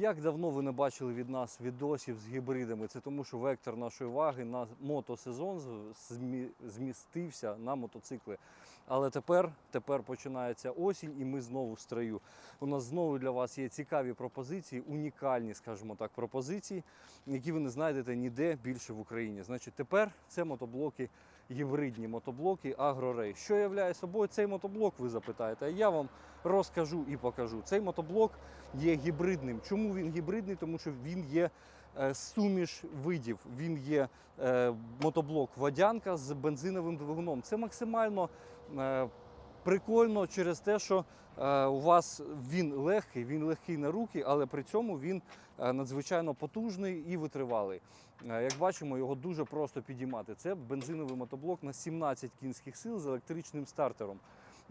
Як давно ви не бачили від нас відосів з гібридами? Це тому, що вектор нашої уваги на мотосезон змістився на мотоцикли. Але тепер, тепер починається осінь, і ми знову в строю. У нас знову для вас є цікаві пропозиції, унікальні, скажімо так, пропозиції, які ви не знайдете ніде більше в Україні. Значить, тепер це мотоблоки, гібридні мотоблоки Агрорей. Що являє собою цей мотоблок, ви запитаєте? А я вам розкажу і покажу. Цей мотоблок є гібридним. Чому він гібридний? Тому що він є е, суміш видів. Він є е, мотоблок водянка з бензиновим двигуном. Це максимально е, прикольно через те, що е, у вас він легкий, він легкий на руки, але при цьому він е, надзвичайно потужний і витривалий. Е, Як бачимо, його дуже просто підіймати. Це бензиновий мотоблок на 17 кінських сил з електричним стартером.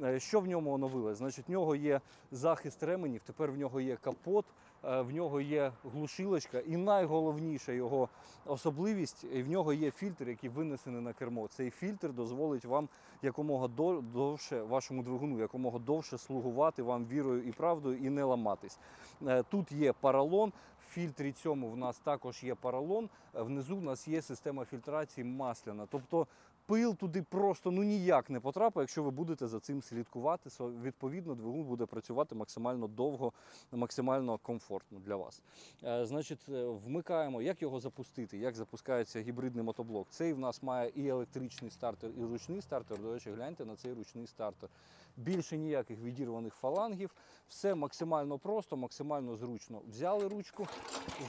Е, Що в ньому оновилось? Значить, в нього є захист ременів, тепер в нього є капот, е, в нього є глушилочка, і найголовніша його особливість в нього є фільтр, який винесений на кермо. Цей фільтр дозволить вам якомога дов- довше вашому двигуну, якомога довше слугувати вам вірою і правдою і не ламатись. Е, Тут є паралон. В фільтрі цьому в нас також є паралон. Внизу в нас є система фільтрації масляна. Тобто пил туди просто ну ніяк не потрапить, якщо ви будете за цим слідкувати. Відповідно, двигун буде працювати максимально довго, максимально комфортно для вас. Е, Значить, е, вмикаємо, як його запустити, як запускається гібридний мотоблок. Цей в нас має і електричний стартер, і ручний стартер. До речі, гляньте на цей ручний стартер. Більше ніяких відірваних фалангів. Все максимально просто, максимально зручно. Взяли ручку,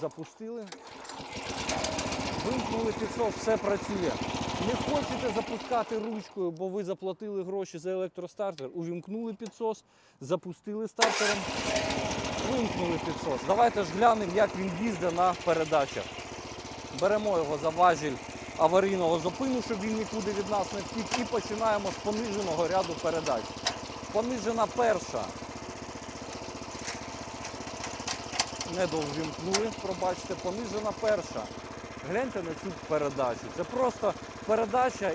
запустили, вимкнули підсос, все працює. Не хочете запускати ручкою, бо ви заплатили гроші за електростартер, увімкнули підсос, запустили стартером, вимкнули підсос. Давайте ж глянемо, як він їздить на передачах. Беремо його за важіль аварійного зупину, щоб він нікуди від нас не втік, і починаємо з пониженого ряду передач. Понижена перша. Не довімкнули, пробачте, понижена перша. Гляньте на цю передачу. Це просто передача,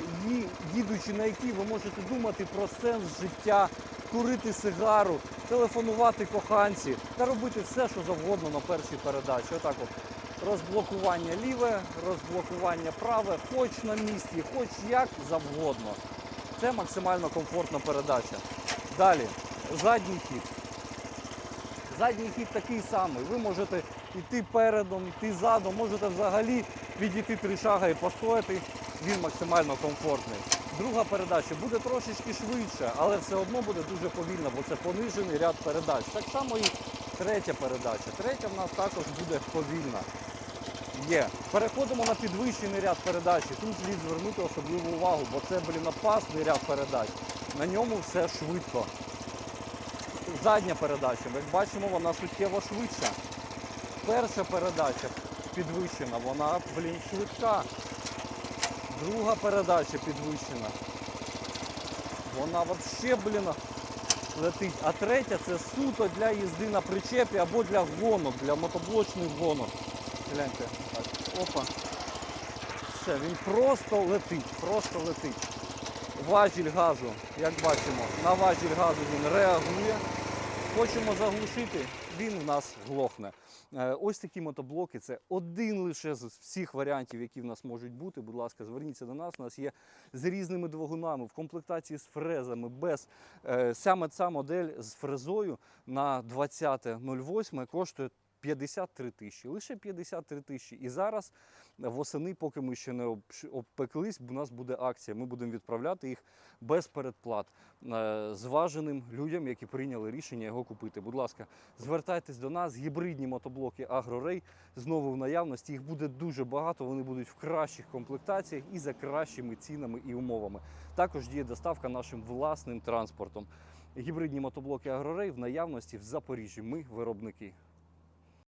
їдучи на якій ви можете думати про сенс життя, курити сигару, телефонувати коханці та робити все, що завгодно на першій передачі. Отак от. Розблокування ліве, розблокування праве, хоч на місці, хоч як завгодно. Це максимально комфортна передача. Далі, задній хід. Задній хід такий самий. Ви можете йти передом, йти задом, можете взагалі відійти три шага і постояти. Він максимально комфортний. Друга передача буде трошечки швидше, але все одно буде дуже повільна, бо це понижений ряд передач. Так само і третя передача. Третя в нас також буде повільна. Є. Переходимо на підвищений ряд передач. Тут слід звернути особливу увагу, бо це, блін, опасний ряд передач. На ньому все швидко. Задня передача, як бачимо, вона суттєво швидша. Перша передача підвищена, вона, блін, швидка. Друга передача підвищена. Вона взагалі, блін, летить. А третя це суто для їзди на причепі або для гонок, для мотоблочних гонок. Гляньте, так, опа. Все, він просто летить, просто летить. Важіль газу, як бачимо, на важіль газу він реагує. Хочемо заглушити, він в нас глохне. Е, Ось такі мотоблоки це один лише з всіх варіантів, які в нас можуть бути. Будь ласка, зверніться до нас. У нас є з різними двигунами в комплектації з фрезами. Без е, саме ця модель з фрезою на 20.08 коштує 53 тисячі. Лише 53 тисячі. І зараз восени, поки ми ще не обпеклись, у нас буде акція. Ми будемо відправляти їх без передплат е, зваженим людям, які прийняли рішення його купити. Будь ласка, звертайтесь до нас. Гібридні мотоблоки Агрорей знову в наявності. Їх буде дуже багато. Вони будуть в кращих комплектаціях і за кращими цінами і умовами. Також діє доставка нашим власним транспортом. Гібридні мотоблоки Агрорей в наявності в Запоріжжі. Ми виробники.